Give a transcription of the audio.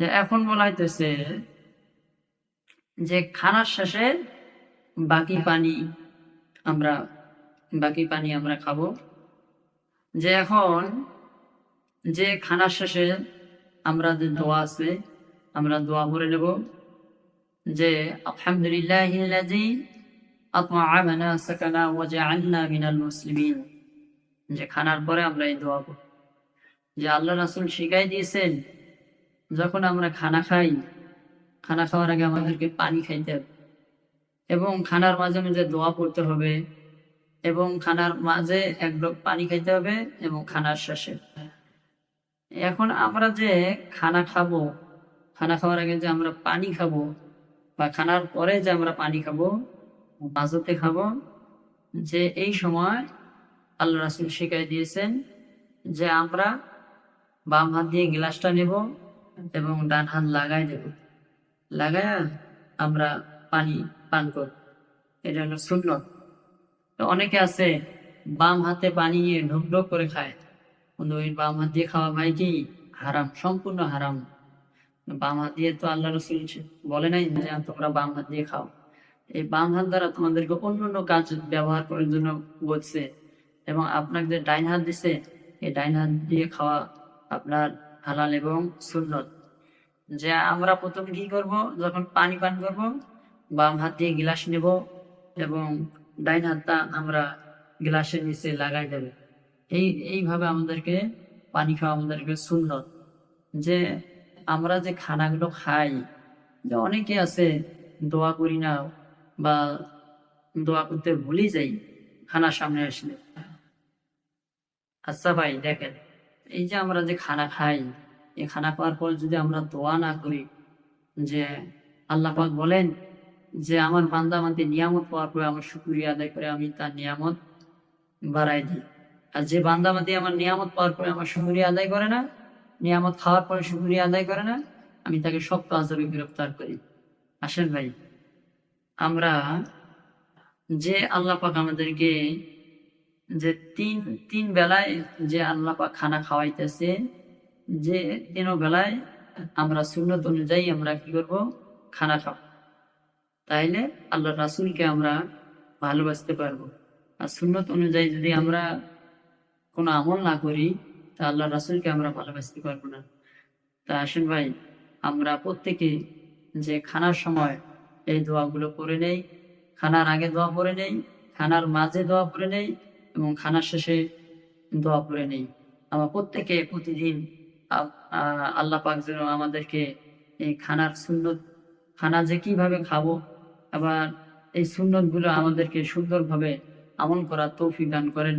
যে এখন বলা হইতেছে যে খানার শেষে বাকি পানি আমরা, বাকি পানি আমরা খাব। যে এখন যে খানার শেষে আমরা যে দোয়া আছে, আমরা দোয়া করে নেব। যে আলহামদুলিল্লাহ আতমাআমানা সাকানা যে খানার পরে আমরা এই দোয়া করব যে আল্লাহ রাসূল শিখাই দিয়েছেন যখন আমরা খানা খাই, খানা খাওয়ার আগে আমাদেরকে পানি খাইতে হবে। এবং খানার মাঝে মাঝে দোয়া পড়তে হবে এবং খানার মাঝে এক গ্লাস পানি খাইতে হবে এবং খানার শেষে। এখন আমরা যে খানা খাব, খানা খাওয়ার আগে যে আমরা পানি খাব বা খানার পরে যে আমরা পানি খাব মাঝতে খাব, যে এই সময় আল্লাহ রাসুল শিখাই দিয়েছেন যে আমরা বাম হাত দিয়ে গ্লাসটা নেব এবং ডান হাত লাগাই দেব। লাগায় আমরা পানি পান করব। এটা হলো সুন্নত তো অনেকে আছে, বাম হাতে পানি নিয়ে ঢুক ঢুক করে খায়। কিন্তু ওই বাম হাত দিয়ে খাওয়া ভাই কি হারাম? সম্পূর্ণ হারাম। বাম হাত দিয়ে তো আল্লাহ রসুল বলে নাই যে তোমরা বাম হাত দিয়ে খাও। এই বাম হাত দ্বারা তোমাদেরকে অন্য অন্য কাজ ব্যবহার করার জন্য বলছে এবং আপনাকে যে ডাইন হাত দিছে, এই ডাইন হাত দিয়ে খাওয়া আপনার হালাল এবং সুন্নত। যে আমরা প্রথম কি করব? যখন পানি পান করব, বাম হাত দিয়ে গিলাস নেব এবং ডাইন হাতটা আমরা গ্লাসের নিচে লাগাই দেব। এই, এইভাবে আমাদেরকে পানি খাওয়া আমাদেরকে সুন্নত। যে আমরা যে খানাগুলো খাই, যে অনেকে আছে দোয়া করি না বা দোয়া করতে ভুলে যাই খানার সামনে আসলে। আচ্ছা ভাই, দেখেন, এই যে আমরা যে খানা খাই এই খানা খাওয়ার পর যদি আমরা দোয়া না করি, যে আল্লাহ পাক বলেন যে আমার বান্দা আমাদের নিয়ামত পাওয়ার পরে আমার শুক্রিয়া আদায় করে আমি তার নিয়ামত বাড়াই দিই। আর যে বান্দা আমাদের আমার নিয়ামত পাওয়ার পরে আমার শুক্রিয়া আদায় করে না, নিয়ামত খাওয়ার পরে শুক্রিয়া আদায় করে না, আমি তাকে শক্ত আজবে গ্রেফতার করি। আসেন ভাই, আমরা যে আল্লাহ পাক আমাদেরকে যে তিন তিন বেলায় যে আল্লাহ পাক খানা খাওয়াইতেছে যে তিন বেলায় আমরা সুন্নত অনুযায়ী আমরা কি করব? খানা খাব। তাইলে আল্লাহ রাসুলকে আমরা ভালোবাসতে পারব। আর সুন্নত অনুযায়ী যদি আমরা কোনো আমল না করি, তা আল্লাহ রাসুলকে আমরা ভালোবাসতে পারব না। তা আসেন ভাই, আমরা প্রত্যেকে যে খানার সময় এই দোয়াগুলো করে নেই, খানার আগে দোয়া পড়ে নেই, খানার মাঝে দোয়া পড়ে নেই এবং খানার শেষে দোয়া পড়ে নেই। আমরা প্রত্যেকে প্রতিদিন আল্লাহ পাক যেন আমাদেরকে এই খানার সুন্নত, খানা যে কীভাবে খাব, আবার এই সুন্নতগুলো আমাদেরকে সুন্দরভাবে আমল করার তৌফিক দান করেন।